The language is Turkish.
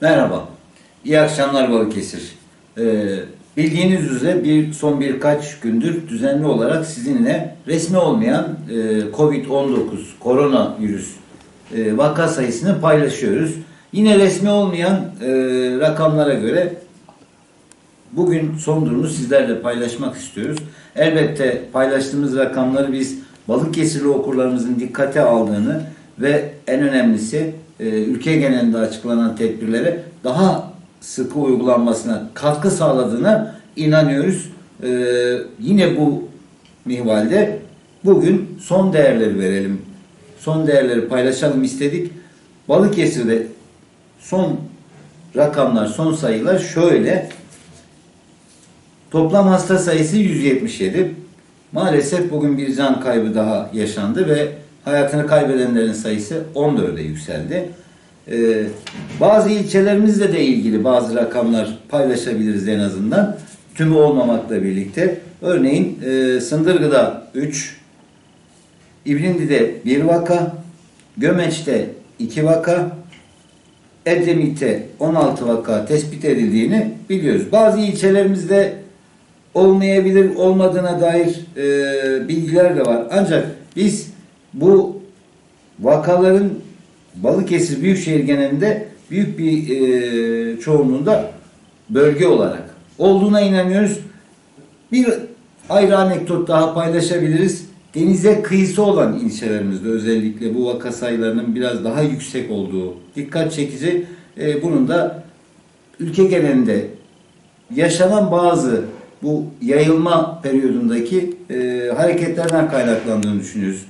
Merhaba. İyi akşamlar Balıkesir. Ee, bildiğiniz üzere bir son birkaç gündür düzenli olarak sizinle resmi olmayan e, COVID-19 koronavirüs e, vaka sayısını paylaşıyoruz. Yine resmi olmayan e, rakamlara göre bugün son durumu sizlerle paylaşmak istiyoruz. Elbette paylaştığımız rakamları biz Balıkesirli okurlarımızın dikkate aldığını ve en önemlisi ülke genelinde açıklanan tedbirlere daha sıkı uygulanmasına katkı sağladığına inanıyoruz. E, yine bu mihvalde bugün son değerleri verelim. Son değerleri paylaşalım istedik. Balıkesir'de son rakamlar, son sayılar şöyle. Toplam hasta sayısı 177. Maalesef bugün bir can kaybı daha yaşandı ve hayatını kaybedenlerin sayısı 14'e yükseldi. Ee, bazı ilçelerimizle de ilgili bazı rakamlar paylaşabiliriz en azından. Tümü olmamakla birlikte. Örneğin e, Sındırgı'da 3, İbrindi'de 1 vaka, Gömeç'te 2 vaka, Edremit'te 16 vaka tespit edildiğini biliyoruz. Bazı ilçelerimizde olmayabilir, olmadığına dair e, bilgiler de var. Ancak biz bu vakaların Balıkesir Büyükşehir genelinde büyük bir e, çoğunluğunda bölge olarak olduğuna inanıyoruz. Bir ayrı anekdot daha paylaşabiliriz. Denize kıyısı olan ilçelerimizde özellikle bu vaka sayılarının biraz daha yüksek olduğu dikkat çekici. E, bunun da ülke genelinde yaşanan bazı bu yayılma periyodundaki e, hareketlerden kaynaklandığını düşünüyoruz.